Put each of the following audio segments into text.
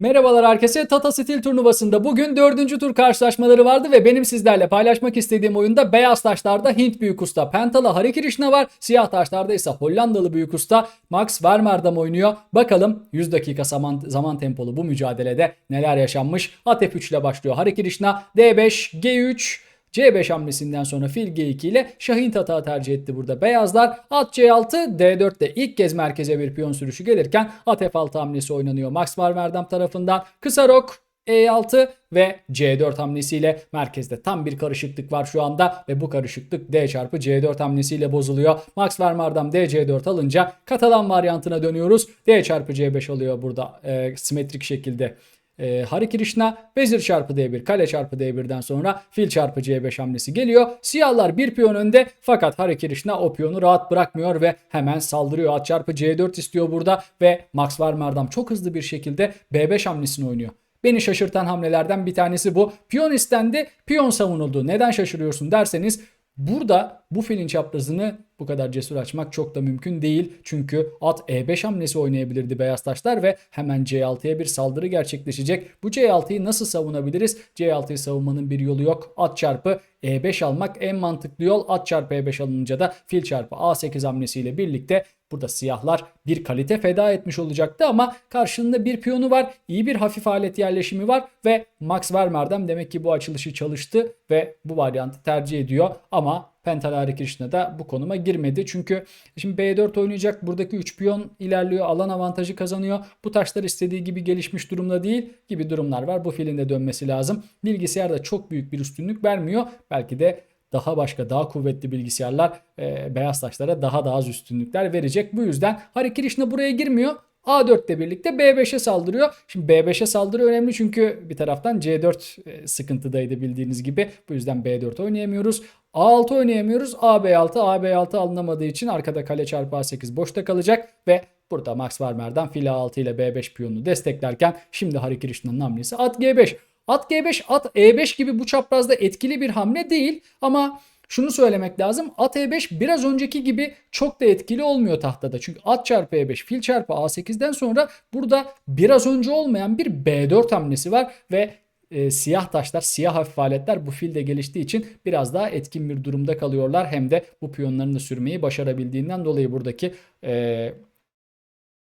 Merhabalar herkese. Tata Steel turnuvasında bugün dördüncü tur karşılaşmaları vardı ve benim sizlerle paylaşmak istediğim oyunda beyaz taşlarda Hint büyük usta Pentalı Harikrishna var. Siyah taşlarda ise Hollandalı büyük usta Max Vermeerdam oynuyor. Bakalım 100 dakika zaman, zaman tempolu bu mücadelede neler yaşanmış. At F3 ile başlıyor Harikrishna. D5, G3, C5 hamlesinden sonra fil G2 ile Şahin Tata tercih etti burada beyazlar. At C6, D4'te ilk kez merkeze bir piyon sürüşü gelirken at F6 hamlesi oynanıyor Max Varmerdam tarafından. Kısa rok E6 ve C4 hamlesiyle merkezde tam bir karışıklık var şu anda ve bu karışıklık D çarpı C4 hamlesiyle bozuluyor. Max Vermaerdam D C4 alınca Katalan varyantına dönüyoruz. D çarpı C5 alıyor burada e, simetrik şekilde e, Hare Krishna vezir çarpı D1 kale çarpı D1'den sonra fil çarpı C5 hamlesi geliyor. Siyahlar bir piyon önde fakat Hare Krishna o piyonu rahat bırakmıyor ve hemen saldırıyor. At çarpı C4 istiyor burada ve Max Varmerdam çok hızlı bir şekilde B5 hamlesini oynuyor. Beni şaşırtan hamlelerden bir tanesi bu. Piyon istendi, piyon savunuldu. Neden şaşırıyorsun derseniz burada bu filin çaprazını bu kadar cesur açmak çok da mümkün değil. Çünkü at E5 hamlesi oynayabilirdi beyaz taşlar ve hemen C6'ya bir saldırı gerçekleşecek. Bu C6'yı nasıl savunabiliriz? C6'yı savunmanın bir yolu yok. At çarpı E5 almak en mantıklı yol. At çarpı E5 alınca da fil çarpı A8 hamlesiyle birlikte burada siyahlar bir kalite feda etmiş olacaktı ama karşında bir piyonu var. iyi bir hafif alet yerleşimi var ve Max Vermeerdam demek ki bu açılışı çalıştı ve bu varyantı tercih ediyor ama Pentalari Krishna da bu konuma girmedi. Çünkü şimdi B4 oynayacak. Buradaki 3 piyon ilerliyor. Alan avantajı kazanıyor. Bu taşlar istediği gibi gelişmiş durumda değil gibi durumlar var. Bu filin de dönmesi lazım. Bilgisayar da çok büyük bir üstünlük vermiyor. Belki de daha başka daha kuvvetli bilgisayarlar e, beyaz taşlara daha da az üstünlükler verecek. Bu yüzden Hare Krishna buraya girmiyor. A4 ile birlikte B5'e saldırıyor. Şimdi B5'e saldırı önemli çünkü bir taraftan C4 e, sıkıntıdaydı bildiğiniz gibi. Bu yüzden B4 oynayamıyoruz. A6 oynayamıyoruz. AB6, AB6 alınamadığı için arkada kale çarpı A8 boşta kalacak ve burada Max Varmer'dan fil A6 ile B5 piyonunu desteklerken şimdi Hare Krishna'nın hamlesi at G5. At G5, at E5 gibi bu çaprazda etkili bir hamle değil ama şunu söylemek lazım. At E5 biraz önceki gibi çok da etkili olmuyor tahtada. Çünkü at çarpı E5, fil çarpı A8'den sonra burada biraz önce olmayan bir B4 hamlesi var ve e, siyah taşlar, siyah hafif aletler bu filde geliştiği için biraz daha etkin bir durumda kalıyorlar. Hem de bu piyonlarını sürmeyi başarabildiğinden dolayı buradaki e,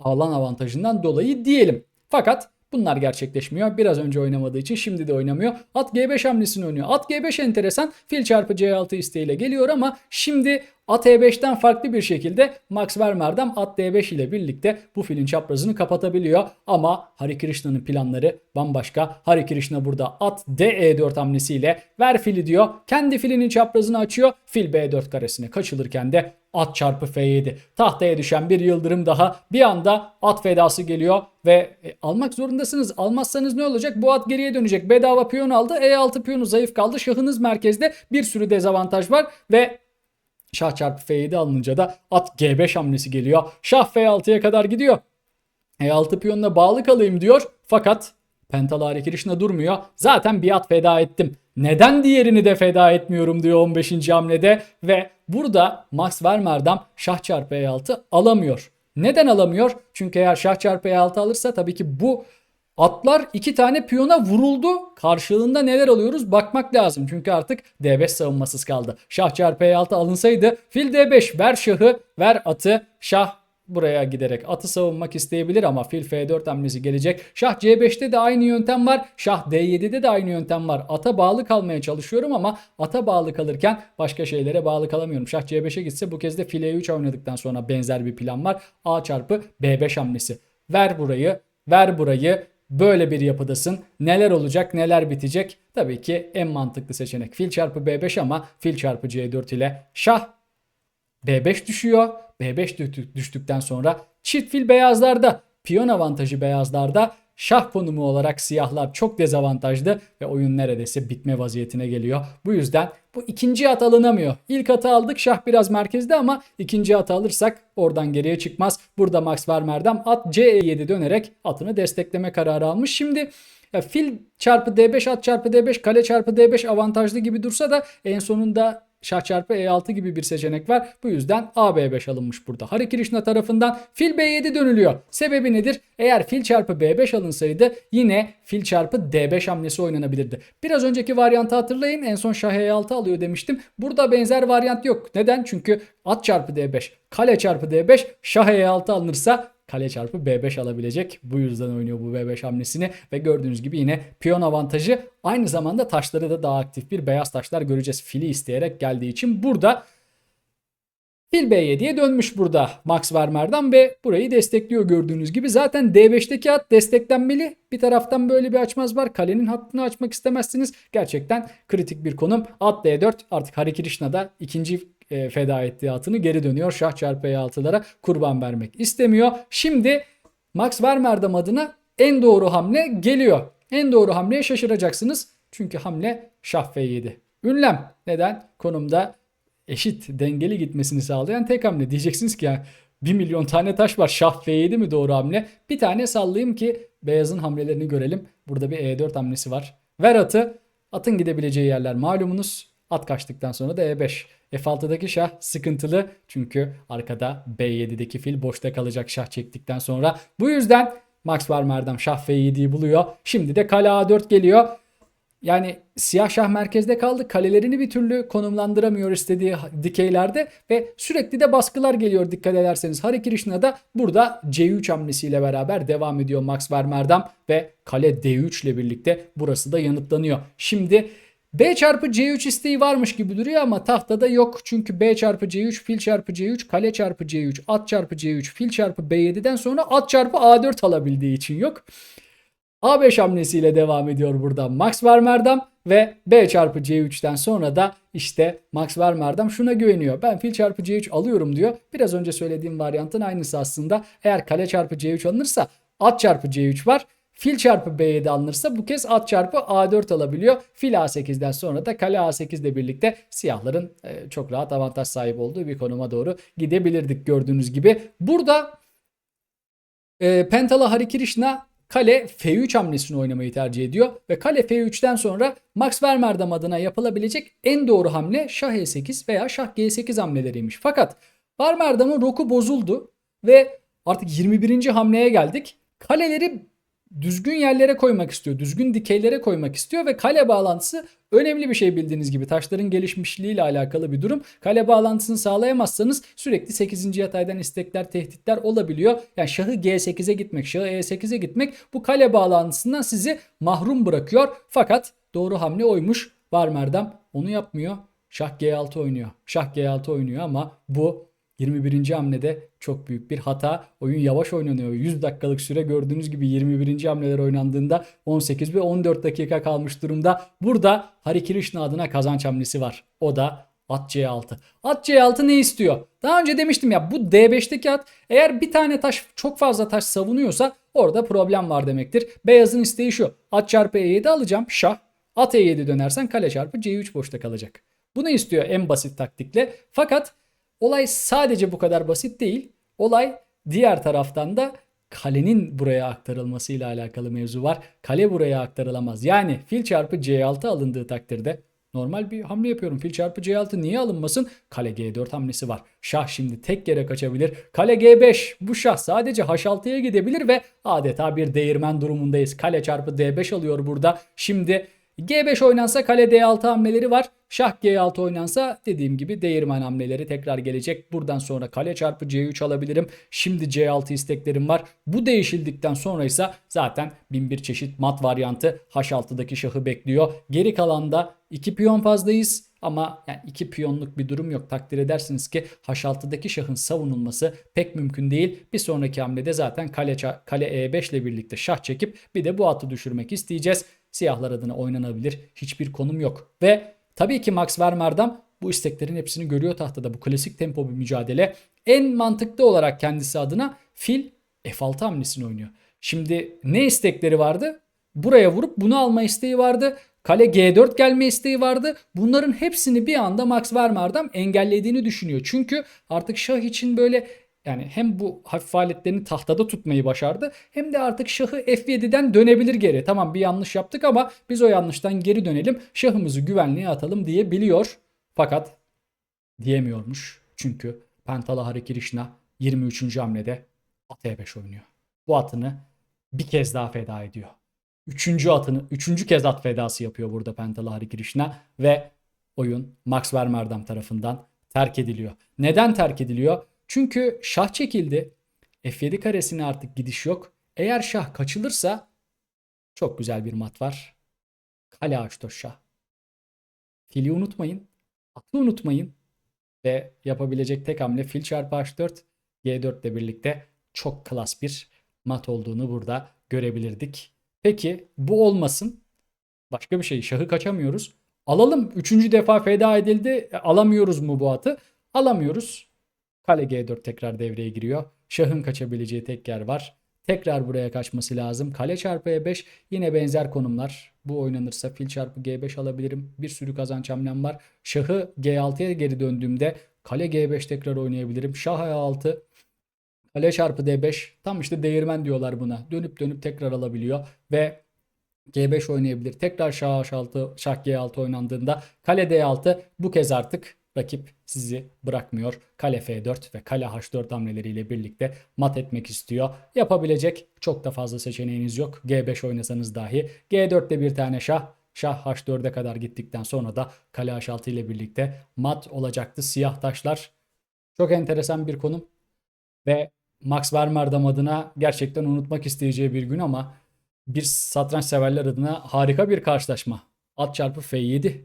alan avantajından dolayı diyelim. Fakat Bunlar gerçekleşmiyor. Biraz önce oynamadığı için şimdi de oynamıyor. At G5 hamlesini oynuyor. At G5 enteresan. Fil çarpı C6 isteğiyle geliyor ama şimdi At E5'ten farklı bir şekilde Max Vermeerdam at D5 ile birlikte bu filin çaprazını kapatabiliyor. Ama Hare Krishna'nın planları bambaşka. Hare Krishna burada at D4 hamlesiyle ver fili diyor. Kendi filinin çaprazını açıyor. Fil B4 karesine kaçılırken de at çarpı F7. Tahtaya düşen bir yıldırım daha. Bir anda at fedası geliyor ve e, almak zorundasınız. Almazsanız ne olacak? Bu at geriye dönecek. Bedava piyon aldı. E6 piyonu zayıf kaldı. Şahınız merkezde. Bir sürü dezavantaj var ve Şah çarpı F7 alınınca da at G5 hamlesi geliyor. Şah F6'ya kadar gidiyor. E6 piyonuna bağlı kalayım diyor. Fakat Pentalari Krishna durmuyor. Zaten bir at feda ettim. Neden diğerini de feda etmiyorum diyor 15. hamlede ve burada Max Vermeerdam şah çarpı E6 alamıyor. Neden alamıyor? Çünkü eğer şah çarpı E6 alırsa tabii ki bu Atlar iki tane piyona vuruldu. Karşılığında neler alıyoruz bakmak lazım. Çünkü artık D5 savunmasız kaldı. Şah çarpı E6 alınsaydı fil D5 ver şahı ver atı şah buraya giderek atı savunmak isteyebilir ama fil F4 hamlesi gelecek. Şah C5'te de aynı yöntem var. Şah D7'de de aynı yöntem var. Ata bağlı kalmaya çalışıyorum ama ata bağlı kalırken başka şeylere bağlı kalamıyorum. Şah C5'e gitse bu kez de fil E3 oynadıktan sonra benzer bir plan var. A çarpı B5 hamlesi. Ver burayı, ver burayı, böyle bir yapıdasın. Neler olacak, neler bitecek? Tabii ki en mantıklı seçenek fil çarpı B5 ama fil çarpı C4 ile şah B5 düşüyor. B5 düştükten sonra çift fil beyazlarda, piyon avantajı beyazlarda, şah konumu olarak siyahlar çok dezavantajlı ve oyun neredeyse bitme vaziyetine geliyor. Bu yüzden bu ikinci at alınamıyor. İlk atı aldık şah biraz merkezde ama ikinci atı alırsak oradan geriye çıkmaz. Burada Max Vermeerdam at C7 dönerek atını destekleme kararı almış. Şimdi ya fil çarpı D5 at çarpı D5 kale çarpı D5 avantajlı gibi dursa da en sonunda şah çarpı E6 gibi bir seçenek var. Bu yüzden A B5 alınmış burada. Hare Krishna tarafından fil B7 dönülüyor. Sebebi nedir? Eğer fil çarpı B5 alınsaydı yine fil çarpı D5 hamlesi oynanabilirdi. Biraz önceki varyantı hatırlayın. En son şah E6 alıyor demiştim. Burada benzer varyant yok. Neden? Çünkü at çarpı D5, kale çarpı D5, şah E6 alınırsa kale çarpı B5 alabilecek. Bu yüzden oynuyor bu B5 hamlesini ve gördüğünüz gibi yine piyon avantajı aynı zamanda taşları da daha aktif bir beyaz taşlar göreceğiz. Fili isteyerek geldiği için burada Fil B7'ye dönmüş burada Max Vermeer'den ve burayı destekliyor gördüğünüz gibi. Zaten D5'teki at desteklenmeli. Bir taraftan böyle bir açmaz var. Kalenin hattını açmak istemezsiniz. Gerçekten kritik bir konum. At D4 artık Hare Krishna ikinci e, feda ettiği atını geri dönüyor. Şah çarpı E6'lara kurban vermek istemiyor. Şimdi Max Vermeer'dam adına en doğru hamle geliyor. En doğru hamleye şaşıracaksınız. Çünkü hamle Şah F7. Ünlem. Neden? Konumda eşit dengeli gitmesini sağlayan tek hamle. Diyeceksiniz ki ya 1 milyon tane taş var. Şah F7 mi doğru hamle? Bir tane sallayayım ki beyazın hamlelerini görelim. Burada bir E4 hamlesi var. Ver atı. Atın gidebileceği yerler malumunuz. At kaçtıktan sonra da E5. F6'daki şah sıkıntılı çünkü arkada B7'deki fil boşta kalacak şah çektikten sonra. Bu yüzden Max Vermeer'den şah F7'yi buluyor. Şimdi de kale A4 geliyor. Yani siyah şah merkezde kaldı. Kalelerini bir türlü konumlandıramıyor istediği dikeylerde ve sürekli de baskılar geliyor dikkat ederseniz. Hare Krishna da burada C3 hamlesiyle beraber devam ediyor Max Vermeer'den ve kale D3 ile birlikte burası da yanıtlanıyor. Şimdi B çarpı C3 isteği varmış gibi duruyor ama tahtada yok. Çünkü B çarpı C3, fil çarpı C3, kale çarpı C3, at çarpı C3, fil çarpı B7'den sonra at çarpı A4 alabildiği için yok. A5 hamlesiyle devam ediyor burada Max Vermeer'den ve B çarpı C3'ten sonra da işte Max Vermeer'den şuna güveniyor. Ben fil çarpı C3 alıyorum diyor. Biraz önce söylediğim varyantın aynısı aslında. Eğer kale çarpı C3 alınırsa at çarpı C3 var. Fil çarpı B7 alınırsa bu kez at çarpı A4 alabiliyor. Fil A8'den sonra da kale A8 ile birlikte siyahların e, çok rahat avantaj sahibi olduğu bir konuma doğru gidebilirdik gördüğünüz gibi. Burada e, Pentala Hare Krishna kale F3 hamlesini oynamayı tercih ediyor ve kale F3'ten sonra Max Vermeer'dam adına yapılabilecek en doğru hamle şah E8 veya şah G8 hamleleriymiş. Fakat Vermeerdam'ın roku bozuldu ve artık 21. hamleye geldik. Kaleleri düzgün yerlere koymak istiyor. Düzgün dikeylere koymak istiyor ve kale bağlantısı önemli bir şey bildiğiniz gibi. Taşların gelişmişliğiyle alakalı bir durum. Kale bağlantısını sağlayamazsanız sürekli 8. yataydan istekler, tehditler olabiliyor. Yani şahı G8'e gitmek, şahı E8'e gitmek bu kale bağlantısından sizi mahrum bırakıyor. Fakat doğru hamle oymuş. Var Merdam onu yapmıyor. Şah G6 oynuyor. Şah G6 oynuyor ama bu 21. hamlede çok büyük bir hata. Oyun yavaş oynanıyor. 100 dakikalık süre gördüğünüz gibi 21. hamleler oynandığında 18 ve 14 dakika kalmış durumda. Burada Hare Krishna adına kazanç hamlesi var. O da at C6. At C6 ne istiyor? Daha önce demiştim ya bu D5'teki at eğer bir tane taş çok fazla taş savunuyorsa orada problem var demektir. Beyazın isteği şu. At çarpı E7 alacağım. Şah. At E7 dönersen kale çarpı C3 boşta kalacak. Bunu istiyor en basit taktikle. Fakat Olay sadece bu kadar basit değil. Olay diğer taraftan da kalenin buraya aktarılmasıyla alakalı mevzu var. Kale buraya aktarılamaz. Yani fil çarpı C6 alındığı takdirde normal bir hamle yapıyorum. Fil çarpı C6 niye alınmasın? Kale G4 hamlesi var. Şah şimdi tek yere kaçabilir. Kale G5 bu şah sadece H6'ya gidebilir ve adeta bir değirmen durumundayız. Kale çarpı D5 alıyor burada. Şimdi G5 oynansa kale D6 hamleleri var. Şah G6 oynansa dediğim gibi değirmen hamleleri tekrar gelecek. Buradan sonra kale çarpı C3 alabilirim. Şimdi C6 isteklerim var. Bu değişildikten sonra ise zaten bin bir çeşit mat varyantı H6'daki şahı bekliyor. Geri kalanda 2 piyon fazlayız ama yani iki piyonluk bir durum yok. Takdir edersiniz ki H6'daki şahın savunulması pek mümkün değil. Bir sonraki hamlede zaten kale, kale E5 ile birlikte şah çekip bir de bu atı düşürmek isteyeceğiz. Siyahlar adına oynanabilir hiçbir konum yok. Ve tabii ki Max Vermeer'dan bu isteklerin hepsini görüyor tahtada. Bu klasik tempo bir mücadele. En mantıklı olarak kendisi adına fil F6 hamlesini oynuyor. Şimdi ne istekleri vardı? Buraya vurup bunu alma isteği vardı. Kale G4 gelme isteği vardı. Bunların hepsini bir anda Max Vermeer'dan engellediğini düşünüyor. Çünkü artık şah için böyle yani hem bu hafif faaliyetlerini tahtada tutmayı başardı hem de artık şahı F7'den dönebilir geri. Tamam bir yanlış yaptık ama biz o yanlıştan geri dönelim. Şahımızı güvenliğe atalım diye biliyor. Fakat diyemiyormuş. Çünkü Pantala Hare Krishna 23. hamlede at E5 oynuyor. Bu atını bir kez daha feda ediyor. Üçüncü atını, üçüncü kez at fedası yapıyor burada Pantala Hare Krishna ve oyun Max Vermerdam tarafından terk ediliyor. Neden terk ediliyor? Çünkü şah çekildi. F7 karesine artık gidiş yok. Eğer şah kaçılırsa çok güzel bir mat var. Kale H4 şah. Fili unutmayın. Atı unutmayın. Ve yapabilecek tek hamle fil çarpı H4 G4 ile birlikte çok klas bir mat olduğunu burada görebilirdik. Peki bu olmasın. Başka bir şey. Şahı kaçamıyoruz. Alalım. Üçüncü defa feda edildi. E, Alamıyoruz mu bu atı? Alamıyoruz. Kale G4 tekrar devreye giriyor. Şahın kaçabileceği tek yer var. Tekrar buraya kaçması lazım. Kale çarpı E5 yine benzer konumlar. Bu oynanırsa fil çarpı G5 alabilirim. Bir sürü kazanç hamlem var. Şahı G6'ya geri döndüğümde kale G5 tekrar oynayabilirim. Şah A6 kale çarpı D5 tam işte değirmen diyorlar buna. Dönüp dönüp tekrar alabiliyor ve G5 oynayabilir. Tekrar şah H6, şah G6 oynandığında kale D6 bu kez artık rakip sizi bırakmıyor. Kale F4 ve kale H4 hamleleriyle birlikte mat etmek istiyor. Yapabilecek çok da fazla seçeneğiniz yok. G5 oynasanız dahi. G4'te bir tane şah. Şah H4'e kadar gittikten sonra da kale H6 ile birlikte mat olacaktı. Siyah taşlar çok enteresan bir konum. Ve Max Vermerdam adına gerçekten unutmak isteyeceği bir gün ama bir satranç severler adına harika bir karşılaşma. At çarpı F7.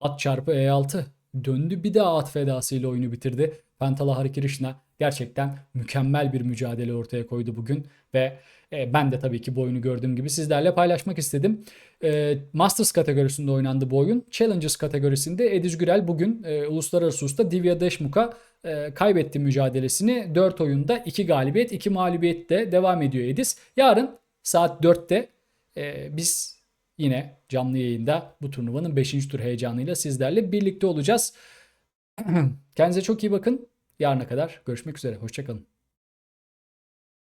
At çarpı E6. Döndü bir daha at fedasıyla oyunu bitirdi. Pantala Hare Krishna gerçekten mükemmel bir mücadele ortaya koydu bugün ve e, ben de tabii ki bu oyunu gördüğüm gibi sizlerle paylaşmak istedim. E, Masters kategorisinde oynandı bu oyun. Challenges kategorisinde Ediz Gürel bugün e, uluslararası usta Divya Deşmuk'a e, kaybetti mücadelesini. 4 oyunda 2 galibiyet 2 mağlubiyet de devam ediyor Ediz. Yarın saat 4'te e, biz yine canlı yayında bu turnuvanın 5. tur heyecanıyla sizlerle birlikte olacağız. Kendinize çok iyi bakın. Yarına kadar görüşmek üzere. Hoşçakalın.